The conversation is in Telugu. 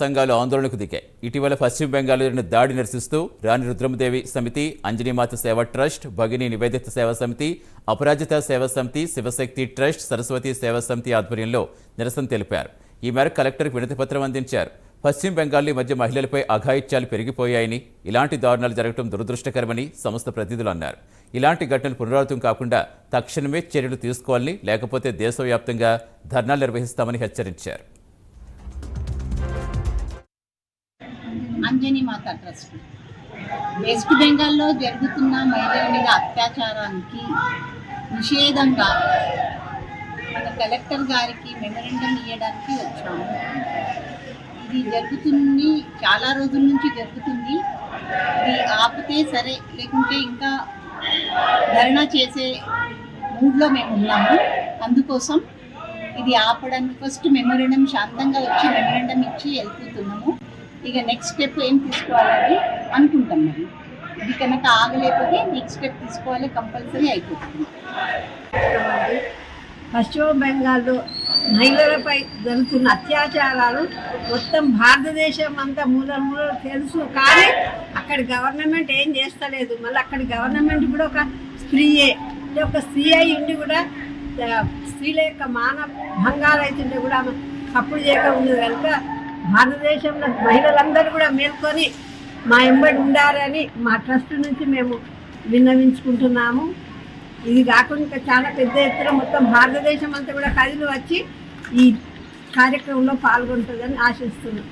సంఘాలు ఆందోళనకు దిగాయి. ఇటీవల పశ్చిమ బెంగాల్ జరిగిన దాడి నిరసిస్తూ రాణి రుద్రమదేవి సమితి అంజనీమాత సేవ ట్రస్ట్ భగిని నివేదిత సేవా సమితి అపరాజిత సేవా సమితి శివశక్తి ట్రస్ట్ సరస్వతి సేవా సమితి ఆధ్వర్యంలో నిరసన తెలిపారు. ఈ మేరకు కలెక్టర్కు వినతి పత్రం అందించారు. పశ్చిమ బెంగాల్ మధ్య మహిళలపై అఘాయిత్యాలు పెరిగిపోయాయని ఇలాంటి దారుణాలు జరగడం దురదృష్టకరమని సంస్థ ప్రతినిధులు అన్నారు. ఇలాంటి ఘటనలు పునరావృతం కాకుండా తక్షణమే చర్యలు తీసుకోవాలని లేకపోతే దేశవ్యాప్తంగా ధర్నాలు నిర్వహిస్తామని హెచ్చరించారు. అంజనీ మాత ట్రస్ట్. వెస్ట్ బెంగాల్లో జరుగుతున్న మహిళల మీద అత్యాచారానికి నిషేధంగా మన కలెక్టర్ గారికి మెమరెండం ఇవ్వడానికి వచ్చాము. ఇది జరుగుతుంది చాలా రోజుల నుంచి జరుగుతుంది. ఇది ఆపితే సరే లేకుంటే ఇంకా ధర్నా చేసే మూడ్లో మేము ఉన్నాము. అందుకోసం ఇది ఆపడానికి ఫస్ట్ మెమోరెండం శాంతంగా వచ్చి మెమోరెండం ఇచ్చి వెళ్ళిపోతున్నాము. ఇక నెక్స్ట్ స్టెప్ ఏం తీసుకోవాలని అనుకుంటాం మరి. ఇది కనుక ఆగలేకపోతే నెక్స్ట్ స్టెప్ తీసుకోవాలి కంపల్సరీ అయిపోతుంది. పశ్చిమ బెంగాల్లో మహిళలపై జరుగుతున్న అత్యాచారాలు మొత్తం భారతదేశం అంతా మూల మూల తెలుసు. కానీ అక్కడ గవర్నమెంట్ ఏం చేస్తలేదు. మళ్ళీ అక్కడ గవర్నమెంట్ కూడా ఒక స్త్రీయే. ఒక స్త్రీ అయి ఉండి కూడా స్త్రీల యొక్క మాన భంగాలు అవుతుంటే కూడా తప్పుడు చేయకుండా కనుక భారతదేశంలో మహిళలందరూ కూడా మేల్కొని మా ఎంబడి ఉండాలని మా ట్రస్ట్ నుంచి మేము విన్నవించుకుంటున్నాము. ఇది కాకుండా చాలా పెద్ద ఎత్తున మొత్తం భారతదేశం అంతా కూడా కదిలి వచ్చి ఈ కార్యక్రమంలో పాల్గొంటుందని ఆశిస్తున్నాం.